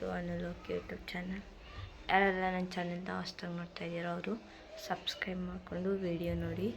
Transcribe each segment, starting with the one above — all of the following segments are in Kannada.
To ಅನಲೋಕ್ YouTube channel. ಯಾರೆಲ್ಲ ನನ್ನ ಚಾನಲ್ನ ಹೊಸ್ದಾಗಿ ನೋಡ್ತಾ ಇದ್ದೀರೋ ಅವರು ಸಬ್ಸ್ಕ್ರೈಬ್ ಮಾಡಿಕೊಂಡು ವಿಡಿಯೋ ನೋಡಿ.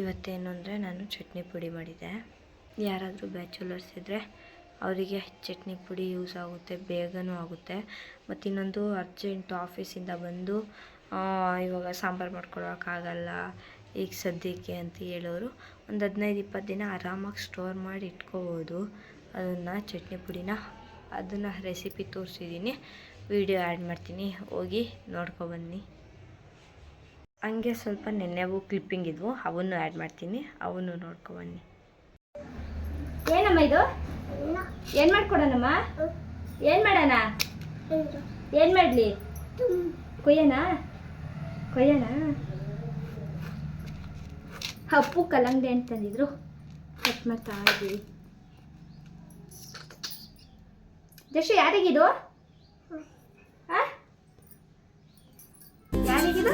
ಇವತ್ತೇನು ಅಂದರೆ ನಾನು ಚಟ್ನಿ ಪುಡಿ ಮಾಡಿದ್ದೆ ಯಾರಾದರೂ ಬ್ಯಾಚುಲರ್ಸ್ ಇದ್ದರೆ ಅವರಿಗೆ ಚಟ್ನಿ ಪುಡಿ ಯೂಸ್ ಆಗುತ್ತೆ, ಬೇಗನೂ ಆಗುತ್ತೆ. ಮತ್ತು ಇನ್ನೊಂದು ಅರ್ಜೆಂಟು ಆಫೀಸಿಂದ ಬಂದು ಇವಾಗ ಸಾಂಬಾರು ಮಾಡ್ಕೊಳಕ್ಕಾಗಲ್ಲ, ಈಗ ಸದ್ಯಕ್ಕೆ ಅಂತ ಹೇಳೋರು ಒಂದು ಹದಿನೈದು ಇಪ್ಪತ್ತು ದಿನ ಆರಾಮಾಗಿ ಸ್ಟೋರ್ ಮಾಡಿ ಇಟ್ಕೋಬೋದು. ಅದನ್ನು ಚಟ್ನಿ ಪುಡಿನ ಅದನ್ನು ರೆಸಿಪಿ ತೋರಿಸಿದ್ದೀನಿ ವಿಡಿಯೋ ಆ್ಯಡ್ ಮಾಡ್ತೀನಿ. ಹೋಗಿ ನೋಡ್ಕೊಬನ್ನಿ ಹಂಗೆ ಸ್ವಲ್ಪ ನೆನ್ನೆವು ಕ್ಲಿಪ್ಪಿಂಗ್ ಇದ್ವು. ಅವನ್ನು ಆ್ಯಡ್ ಮಾಡ್ತೀನಿ. ಅವನ್ನು ನೋಡ್ಕೊಬನ್ನಿ ಏನಮ್ಮ ಇದು? ಏನು ಮಾಡ್ಕೊಡೋಣಮ್ಮ? ಏನು ಮಾಡೋಣ? ಏನು ಮಾಡಲಿ? ಕೊಯ್ಯೋಣ ಕೊಯ್ಯೋಣ ಹಪ್ಪು ಕಲಂಗಡಿ ಅಂತಂದಿದ್ರು ಕಟ್ ಮಾಡ್ತಾ ಇದ್ದೀವಿ ಜಸ್ಟ್ ಯಾರಿಗಿದು? ಯಾರಿಗಿದು?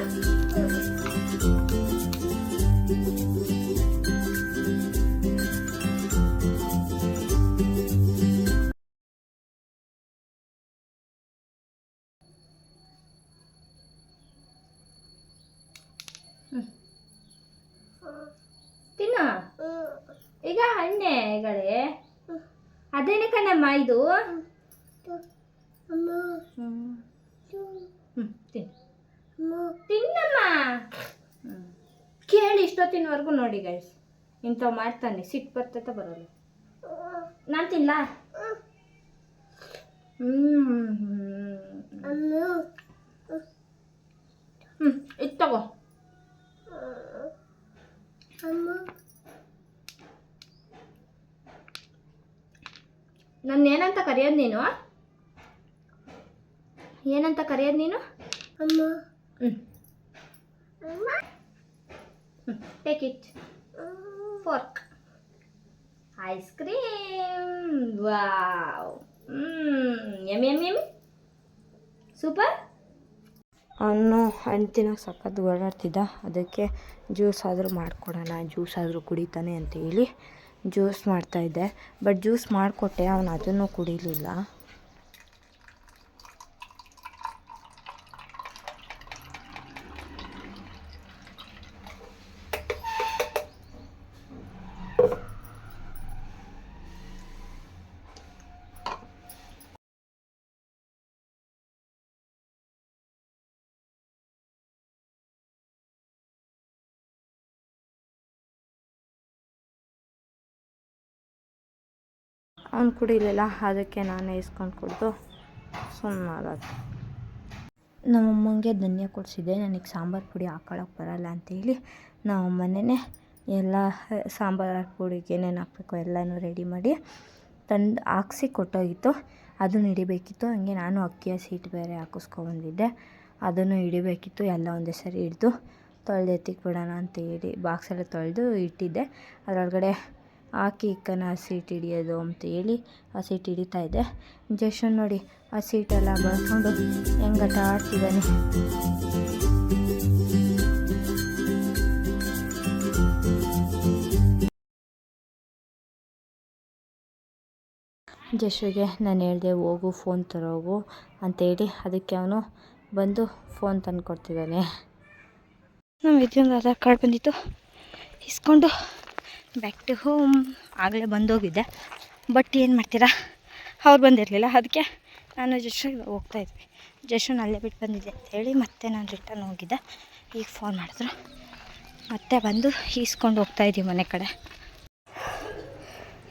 ತಿನ್ನ. ಈಗ ಹಣ್ಣೆ ಈಗಡೆ ಅದೇನೆ ಕಣಮ್ಮ ಇದು. ತಿನ್ನಮ್ಮ ಹ್ಮ್. ಕೇಳಿ ಇಷ್ಟೊತ್ತಿನವರೆಗೂ ನೋಡಿ ಗೈಸ್ ಇಂಥವು ಮಾಡ್ತಾನೆ ಸಿಟ್ಟು ಬರ್ತೈತ ಬರೋಲ್ಲ. ನಾನು ತಿನ್ಲ? ಹ್ಮ್ ಹ್ಞೂ ಇದು ತಗೋ. ನನ್ನ ಏನಂತ ಕರೆಯೋದು ನೀನು? ಏನಂತ ಕರೆಯೋದು ನೀನು? ಹ್ಞೂ take it fork ice cream wow M ಎಂ ಎಂ ಸೂಪರ್ ಅವನು ಹಣ್ಣು ತಿನ್ನೋಕೆ ಸಖತ್ ಓಡಾಡ್ತಿದ್ದ. ಅದಕ್ಕೆ ಜ್ಯೂಸ್ ಆದರೂ ಮಾಡಿಕೊಡೋಣ. ಜ್ಯೂಸ್ ಆದರೂ ಕುಡಿತಾನೆ ಅಂತ ಹೇಳಿ ಜ್ಯೂಸ್ ಮಾಡ್ತಾಯಿದ್ದೆ ಬಟ್ ಜ್ಯೂಸ್ ಮಾಡಿಕೊಟ್ಟೆ. ಅವನು ಅದನ್ನು ಕುಡಿಲಿಲ್ಲ. ಅವ್ನು ಕುಡಿಲಿಲ್ಲ ಅದಕ್ಕೆ ನಾನೇ ಇಸ್ಕೊಂಡು ಕುಡಿದು ಸುಮ್ಮನಾಗದು ನಮ್ಮಮ್ಮಂಗೆ ಧನ್ಯ ಕೊಡಿಸಿದ್ದೆ. ನನಗೆ ಸಾಂಬಾರು ಪುಡಿ ಹಾಕೊಳ್ಳೋಕೆ ಬರಲ್ಲ ಅಂತೇಳಿ ನಮ್ಮಮ್ಮನೇ ಎಲ್ಲ ಸಾಂಬಾರು ಪುಡಿಗೆ ಏನೇನು ಹಾಕಬೇಕು ಎಲ್ಲನೂ ರೆಡಿ ಮಾಡಿ ತಂದು ಹಾಕ್ಸಿ ಕೊಟ್ಟೋಗಿತ್ತು. ಅದನ್ನು ಹಿಡಿಬೇಕಿತ್ತು. ಹಂಗೆ ನಾನು ಅಕ್ಕಿಯ ಸೀಟ್ ಬೇರೆ ಹಾಕಿಸ್ಕೊಬಂದಿದ್ದೆ ಅದನ್ನು ಹಿಡಿಬೇಕಿತ್ತು. ಎಲ್ಲ ಒಂದೇ ಸರಿ ಹಿಡಿದು ತೊಳೆದು ಎತ್ತಿಕ್ಬಿಡೋಣ ಅಂತ ಹೇಳಿ ಬಾಕ್ಸಲ್ಲಿ ತೊಳೆದು ಇಟ್ಟಿದ್ದೆ. ಅದರೊಳಗಡೆ ಹಾಕಿ ಕೇಕನ್ನ ಹಸಿ ಹಿಟ್ಟು ಹಿಡಿಯೋದು ಅಂತ ಹೇಳಿ ಹಸಿ ಹಿಟ್ಟು ಹಿಡಿತಾ ಇದ್ದೆ ಜಶನ್ ನೋಡಿ ಹಸಿ ಹಿಟ್ಟೆಲ್ಲ ಬಳಸ್ಕೊಂಡು ಹೆಂಗೆ ಆಟ ಆಡ್ತಿದ್ದಾನೆ. ಜಶುಗೆ ನಾನು ಹೇಳಿದೆ ಹೋಗು ಫೋನ್ ತರೋಗು ಅಂತೇಳಿ ಅದಕ್ಕೆ ಅವನು ಬಂದು ಫೋನ್ ತಂದು ಕೊಡ್ತಿದ್ದಾನೆ ನಮ್ಮ ಇದೊಂದು ಆಧಾರ್ ಕಾರ್ಡ್ ಬಂದಿತ್ತು. ಇಸ್ಕೊಂಡು ಬ್ಯಾಕ್ ಟು ಹೋಮ್ ಆಗಲೇ ಬಂದೋಗಿದ್ದೆ ಬಟ್ ಏನು ಮಾಡ್ತೀರಾ? ಅವ್ರು ಬಂದಿರಲಿಲ್ಲ. ಅದಕ್ಕೆ ನಾನು ಜಸ್ಟ್ ಹೋಗ್ತಾ ಇದ್ವಿ. ಜಸ್ಟನ್ನು ಅಲ್ಲೇ ಬಿಟ್ಟು ಬಂದಿದ್ದೆ ಅಂತ ಹೇಳಿ ಮತ್ತೆ ನಾನು ರಿಟರ್ನ್ ಹೋಗಿದ್ದೆ. ಈಗ ಫೋನ್ ಮಾಡಿದ್ರು. ಮತ್ತೆ ಬಂದು ಈಸ್ಕೊಂಡು ಹೋಗ್ತಾ ಇದ್ದೀವಿ ಮನೆ ಕಡೆ.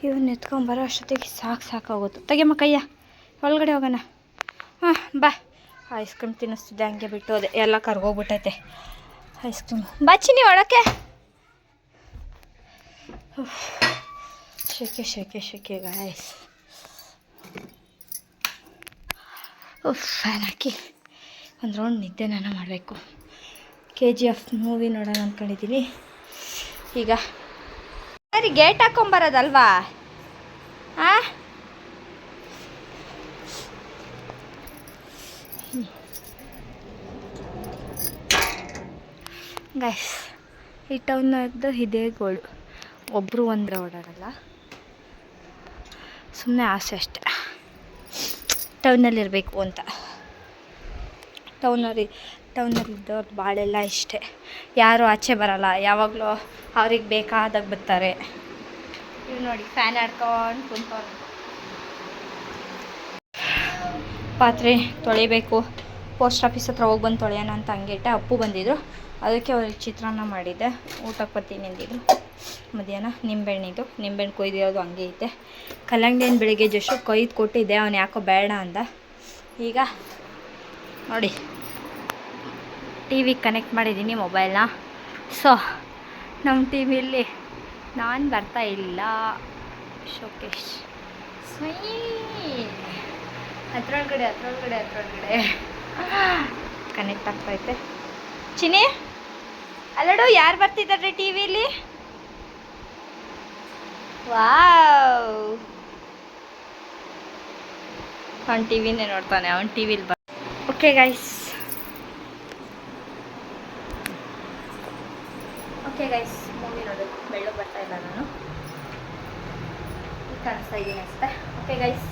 ಇವನ್ನ ಎತ್ಕೊಂಬರೋ ಅಷ್ಟೊತ್ತಿಗೆ ಸಾಕು ಸಾಕಾಗೋದು ತೆಗೆಮ್ಮ ಕೈಯ್ಯ. ಒಳಗಡೆ ಹೋಗೋಣ. ಹಾಂ, ಬಾ. ಐಸ್ ಕ್ರೀಮ್ ತಿನ್ನಿಸ್ತಿದ್ದೆ, ಹಂಗೆ ಬಿಟ್ಟು ಹೋದೆ. ಎಲ್ಲ ಕರ್ಗೋಗ್ಬಿಟ್ಟೈತೆ. ಐಸ್ ಕ್ರೀಮ್ ಬಚ್ಚಿನಿ ಒಳಕ್ಕೆ. ಶೆಕೆ ಶೆಕೆ ಶೆಕೆ ಗಾಯ್ಸ್ ಫ್ಯಾನ್ ಹಾಕಿ. ಒಂದು ರೌಂಡ್ ನಿದ್ದೆ ನಾನು ಮಾಡಬೇಕು. ಕೆ ಜಿ ಎಫ್ ಮೂವಿ ನೋಡೋಣ ಅಂದ್ಕೊಂಡಿದ್ದೀನಿ ಈಗ. ಸರಿ ಗೇಟ್ ಹಾಕೊಂಬರೋದಲ್ವಾ? ಆ? ಗೈಸ್ ಈ ಟೌನ್ನದ್ದು ಇದೇ ಗೋಳು ಒಬ್ಬರು ಒಂದರ ಓಡಾಡಲ್ಲ. ಸುಮ್ಮನೆ ಆಸೆ ಅಷ್ಟೆ. ಟೌನಲ್ಲಿರಬೇಕು ಅಂತ. ಟೌನಲ್ಲಿ ಟೌನಲ್ಲಿದ್ದವ್ರು ಭಾಳೆಲ್ಲ ಇಷ್ಟೇ. ಯಾರು ಆಚೆ ಬರಲ್ಲ. ಯಾವಾಗಲೂ ಅವ್ರಿಗೆ ಬೇಕಾದಾಗ ಬರ್ತಾರೆ. ಇವ್ ನೋಡಿ, ಫ್ಯಾನ್ ಆಡ್ಕೊಂಡು ಕುಂತವ್ರು. ಪಾತ್ರೆ ತೊಳಿಬೇಕು. ಪೋಸ್ಟ್ ಆಫೀಸ್ ಹತ್ರ ಹೋಗಿ ಬಂದು ತೊಳೆಯೋಣ ಅಂತ ಹಂಗೆ ಇಟ್ಟೆ ಅಪ್ಪು ಬಂದಿದ್ರು. ಅದಕ್ಕೆ ಅವ್ರಿಗೆ ಚಿತ್ರಾನ್ನ ಮಾಡಿದ್ದೆ. ಊಟಕ್ಕೆ ಬರ್ತೀನಿ ಅಂದಿದ್ರು. ಮಧ್ಯಾಹ್ನ ನಿಂಬೆಹಣ್ಣಿದು, ನಿಂಬೆಹಣ್ಣು ಕೊಯ್ದಿರೋದು ಹಂಗೆ ಐತೆ. ಕಲ್ಲಂಗಡಿ ಹಣ್ಣು ಬೆಳಿಗ್ಗೆ ಜಸ್ಟ್ ಕೊಯ್ದು ಕೊಟ್ಟಿದ್ದೆ, ಅವ್ನು ಯಾಕೋ ಬೇಡ ಅಂದ. ಈಗ ನೋಡಿ ಟಿ ವಿ ಕನೆಕ್ಟ್ ಮಾಡಿದ್ದೀನಿ ಮೊಬೈಲ್ನ. ಸೊ ನಮ್ಮ ಟಿ ವಿಲಿ ನಾನು ಬರ್ತಾ ಇಲ್ಲ. ಶೋಕೇಶ್. ಸ್ವೀ ಹತ್ರೊಳಗಡೆ ಹತ್ರೊಳಗಡೆ ಹತ್ರೊಳಗಡೆ ಕನೆಕ್ಟ್ ಆಗ್ತೈತೆ ಚಿನಿ ಅಲ್ಲಡು ಯಾರು ಬರ್ತಿದ್ದಾರೆ ಟಿ ವಿಲಿ ವಾವ್ ಅವ್ನು ಟಿ ವಿನೇ ನೋಡ್ತಾನೆ ಅವ್ನು ಟಿ ವಿಲಿ okay guys okay guys movie ನೋಡೋದು. ಬೆಳ್ಳಗೆ ಬರ್ತಾ ಇಲ್ಲ ನಾನು. ಕಾಣಿಸ್ತಾ ಇದ್ದೀನಿ ಅಷ್ಟೇ. ಓಕೆ ಗೈಸ್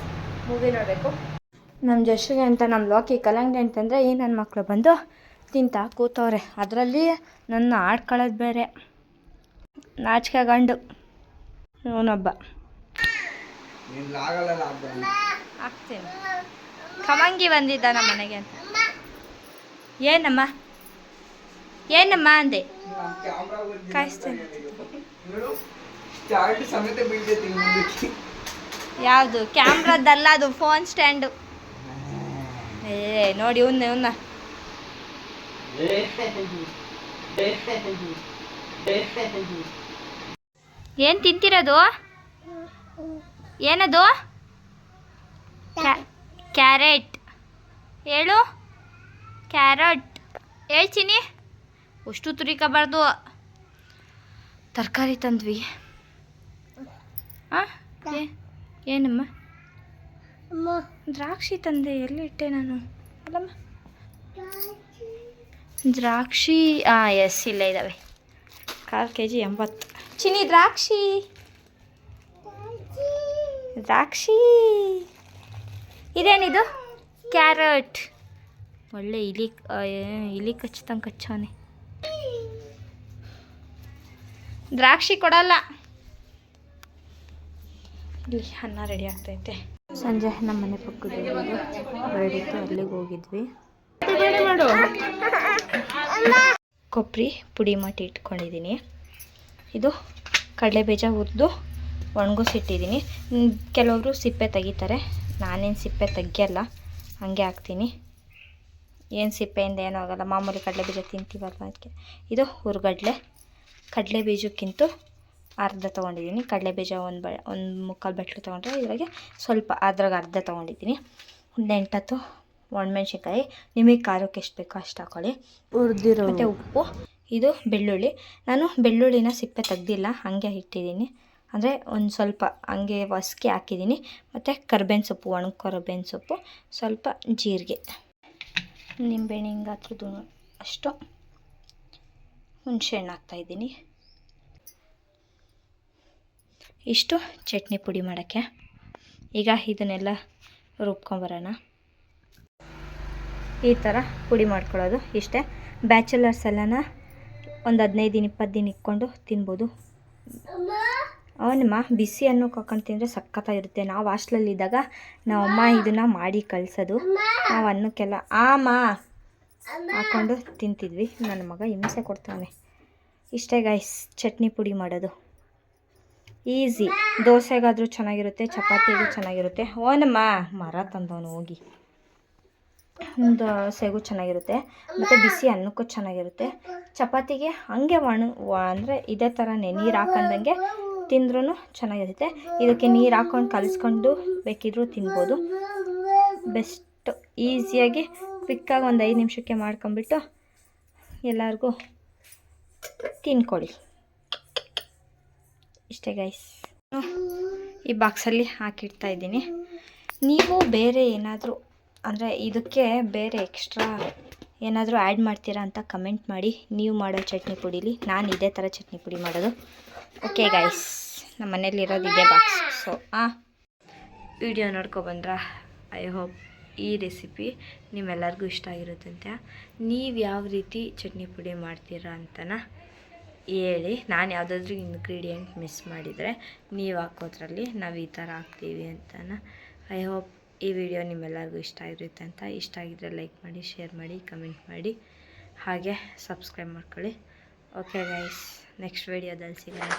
ಮೂವಿ ನೋಡಬೇಕು. ನಮ್ಮ ಜಶಿಗೆ ಅಂತ ನಮ್ಮ ಲೋಕಿ ಕಲ್ಲಂಗಡಿ ಅಂತಂದರೆ ಈ ನನ್ನ ಮಕ್ಕಳು ಬಂದು ತಿಂತ ಕೂತವ್ರೆ. ಅದರಲ್ಲಿ ನನ್ನ ಆಡ್ಕೊಳ್ಳೋದು ಬೇರೆ. ನಾಚಿಕೆ ಗಂಡು ಇವನೊಬ್ಬ ಹಾಕ್ತೀನಿ ಕಮಂಗಿ ಬಂದಿದ್ದ ನಮ್ಮ ಮನೆಗೆ ಅಂತ ಏನಮ್ಮ ಏನಮ್ಮ ಅಂದೆ ಕಾಯಿಸ್ತೇನೆ ಯಾವುದು ಕ್ಯಾಮ್ರದ್ದಲ್ಲ ಅದು ಫೋನ್ ಸ್ಟ್ಯಾಂಡು ಏ ನೋಡಿ ಉನ್ನ ಇವನ್ನ ಏನು ತಿಂತಿರೋದು? ಏನದು? ಕ್ಯಾರೆಟ್. ಹೇಳು. ಕ್ಯಾರೆಟ್. ಹೇಳ್ತೀನಿ. ಅಷ್ಟು ತುರಿಕಬಾರ್ದು. ತರಕಾರಿ ತಂದ್ವಿ. ಏನಮ್ಮ? ದ್ರಾಕ್ಷಿ ತಂದೆ, ಎಲ್ಲಿ ಇಟ್ಟೆ ನಾನು? ಅಲ್ಲಮ್ಮ. ದ್ರಾಕ್ಷಿ ಹಾಂ ಎಸ್ ಇಲ್ಲೇ ಇದ್ದಾವೆ. ಕಾಲು ಕೆ ಜಿ ಎಂಬತ್ತು. ಚಿನಿ ದ್ರಾಕ್ಷಿ. ದ್ರಾಕ್ಷಿ. ಇದೇನಿದು? ಕ್ಯಾರಟ್. ಒಳ್ಳೆ ಇಲಿ ಇಲಿ ಕಚ್ತಂಗೆ ಕಚ್ಚವನೆ. ದ್ರಾಕ್ಷಿ ಕೊಡಲ್ಲ. ಇಲ್ಲಿ ಅನ್ನ ರೆಡಿ ಆಗ್ತೈತೆ. ಸಂಜೆ ನಮ್ಮ ಮನೆ ಪಕ್ಕದ ಹೊರಡಿತ್ತು ಅಲ್ಲಿಗೆ ಹೋಗಿದ್ವಿ. ಕೊಬ್ಬರಿ ಪುಡಿ ಮಾಡಿ ಇಟ್ಕೊಂಡಿದ್ದೀನಿ. ಇದು ಕಡಲೆ ಬೀಜ ಹುರಿದು ಒಣಗಿಸಿಟ್ಟಿದ್ದೀನಿ. ಕೆಲವರು ಸಿಪ್ಪೆ ತೆಗಿತಾರೆ. ನಾನೇನು ಸಿಪ್ಪೆ ತೆಗಿಯಲ್ಲ ಹಾಗೆ ಹಾಕ್ತೀನಿ. ಏನು ಸಿಪ್ಪೆಯಿಂದ ಏನೂ ಆಗೋಲ್ಲ ಮಾಮೂಲಿ ಕಡಲೆ ಬೀಜ ತಿಂತೀವಲ್ವ ಅದಕ್ಕೆ ಇದು ಹುರ್ಗಡ್ಲೆ. ಕಡಲೆ ಬೀಜಕ್ಕಿಂತ ಅರ್ಧ ತೊಗೊಂಡಿದ್ದೀನಿ. ಕಡಲೆ ಬೀಜ ಒಂದು ಬ ಒಂದು ಮುಕ್ಕಾಲು ಬಟ್ಲು ತೊಗೊಂಡ್ರೆ ಇದ್ರಾಗೆ ಸ್ವಲ್ಪ ಅದ್ರಾಗ ಅರ್ಧ ತೊಗೊಂಡಿದ್ದೀನಿ. ಒಂದು ಎಂಟತ್ತು ಒಣಮೆಣ್ಸಿನ್ಕಾಯಿ. ನಿಮಗೆ ಖಾರಕ್ಕೆ ಎಷ್ಟು ಬೇಕೋ ಅಷ್ಟು ಹಾಕೊಳ್ಳಿ. ಹುರಿದಿರೋ ಮತ್ತು ಉಪ್ಪು. ಇದು ಬೆಳ್ಳುಳ್ಳಿ. ನಾನು ಬೆಳ್ಳುಳ್ಳಿನ ಸಿಪ್ಪೆ ತೆಗ್ದಿಲ್ಲ, ಹಾಗೆ ಇಟ್ಟಿದ್ದೀನಿ. ಅಂದರೆ ಒಂದು ಸ್ವಲ್ಪ ಹಂಗೆ ಒಸ್ಕಿ ಹಾಕಿದ್ದೀನಿ. ಮತ್ತು ಕರ್ಬೇವಿನ ಸೊಪ್ಪು ಒಣ ಕರ್ಬೇವಿನ ಸೊಪ್ಪು, ಸ್ವಲ್ಪ ಜೀರಿಗೆ. ನಿಂಬೆಹಣ್ಣು ಹಿಂಗೆ ಹಾಕಿದ್ದು ಅಷ್ಟು. ಹುಣಸೆಹಣ್ಣು ಹಾಕ್ತಾಯಿದ್ದೀನಿ ಇಷ್ಟು ಚಟ್ನಿ ಪುಡಿ ಮಾಡೋಕ್ಕೆ. ಈಗ ಇದನ್ನೆಲ್ಲ ರುಬ್ಕೊಂಬರೋಣ ಈ ಥರ ಪುಡಿ ಮಾಡ್ಕೊಳ್ಳೋದು ಇಷ್ಟೇ. ಬ್ಯಾಚುಲರ್ಸ್ ಎಲ್ಲನ ಒಂದು ಹದಿನೈದು ದಿನ ಇಪ್ಪತ್ತು ದಿನ ಇಕ್ಕೊಂಡು ತಿನ್ಬೋದು. ಅವನಮ್ಮ ಬಿಸಿ ಅನ್ನು ಹಾಕೊಂಡು ತಿಂದರೆ ಸಖತ್ತಾಗಿರುತ್ತೆ. ನಾವು ಹಾಸ್ಟ್ಲಲ್ಲಿದ್ದಾಗ ನಾವು ಅಮ್ಮ ಇದನ್ನು ಮಾಡಿ ಕಳಿಸೋದು. ನಾವು ಅನ್ನಕ್ಕೆಲ್ಲ ಆಮ! ಹಾಕ್ಕೊಂಡು ತಿಂತಿದ್ವಿ. ನನ್ನ ಮಗ ಹಿಂಸೆ ಕೊಡ್ತಾನೆ. ಇಷ್ಟೇ ಗಾಯ್ಸ್ ಚಟ್ನಿ ಪುಡಿ ಮಾಡೋದು. ಈಸಿ ದೋಸೆಗಾದರೂ ಚೆನ್ನಾಗಿರುತ್ತೆ ಚಪಾತಿಗೂ ಚೆನ್ನಾಗಿರುತ್ತೆ. ಓನಮ್ಮ ಮರ ತಂದವನು ಹೋಗಿ. ದೋಸೆಗೂ ಚೆನ್ನಾಗಿರುತ್ತೆ. ಮತ್ತು ಬಿಸಿ ಅನ್ನಕ್ಕೂ ಚೆನ್ನಾಗಿರುತ್ತೆ. ಚಪಾತಿಗೆ ಹಾಗೆ ಒಣ ಅಂದರೆ ಇದೇ ಥರನೇ ನೀರು ಹಾಕೊಂಡಂಗೆ ತಿಂದ್ರೂ ಚೆನ್ನಾಗಿರುತ್ತೆ. ಇದಕ್ಕೆ ನೀರು ಹಾಕ್ಕೊಂಡು ಕಲಿಸ್ಕೊಂಡು ಬೇಕಿದ್ರೂ ತಿನ್ಬೋದು. ಬೆಸ್ಟ್ ಈಸಿಯಾಗಿ ಕ್ವಿಕ್ಕಾಗಿ ಒಂದು ಐದು ನಿಮಿಷಕ್ಕೆ ಮಾಡ್ಕೊಂಬಿಟ್ಟು ಎಲ್ಲರಿಗೂ ತಿನ್ಕೊಳ್ಳಿ ಇಷ್ಟೇ ಗೈಸ್ ಈ ಬಾಕ್ಸಲ್ಲಿ ಹಾಕಿಡ್ತಾ ಇದ್ದೀನಿ. ನೀವು ಬೇರೆ ಏನಾದರೂ ಅಂದರೆ ಇದಕ್ಕೆ ಬೇರೆ ಎಕ್ಸ್ಟ್ರಾ ಏನಾದರೂ ಆ್ಯಡ್ ಮಾಡ್ತೀರಾ ಅಂತ ಕಮೆಂಟ್ ಮಾಡಿ. ನೀವು ಮಾಡೋ ಚಟ್ನಿ ಪುಡೀಲಿ. ನಾನು ಇದೇ ಥರ ಚಟ್ನಿ ಪುಡಿ ಮಾಡೋದು. ಓಕೆ ಗೈಸ್ ನಮ್ಮ ಮನೇಲಿರೋದು ಇದೇ ಬಾಕ್ಸ್ ಸೊ ಆ. ವಿಡಿಯೋ ನೋಡ್ಕೊಬಂದ್ರ ಐ ಹೋಪ್ ಈ ರೆಸಿಪಿ ನಿಮ್ಮೆಲ್ಲರಿಗೂ ಇಷ್ಟ ಆಗಿರುತ್ತಂತೆ. ನೀವು ಯಾವ ರೀತಿ ಚಟ್ನಿ ಪುಡಿ ಮಾಡ್ತೀರಾ ಅಂತನ ಹೇಳಿ. ನಾನು ಯಾವುದಾದ್ರೂ ಇಂಗ್ರೀಡಿಯೆಂಟ್ ಮಿಸ್ ಮಾಡಿದರೆ ನೀವು ಹಾಕೋದ್ರಲ್ಲಿ ನಾವು ಈ ಥರ ಹಾಕ್ತೀವಿ ಅಂತನ. ಐ ಹೋಪ್ ಈ ವಿಡಿಯೋ ನಿಮ್ಮೆಲ್ಲರಿಗೂ ಇಷ್ಟ ಆಗಿರುತ್ತೆ ಅಂತ ಇಷ್ಟ ಆಗಿದ್ರೆ ಲೈಕ್ ಮಾಡಿ, ಶೇರ್ ಮಾಡಿ, ಕಮೆಂಟ್ ಮಾಡಿ, ಹಾಗೆ ಸಬ್ಸ್ಕ್ರೈಬ್ ಮಾಡ್ಕೊಳ್ಳಿ. ಓಕೆ ಗೈಸ್ ನೆಕ್ಸ್ಟ್ ವಿಡಿಯೋದಲ್ಲಿ ಸಿಗೋಣ.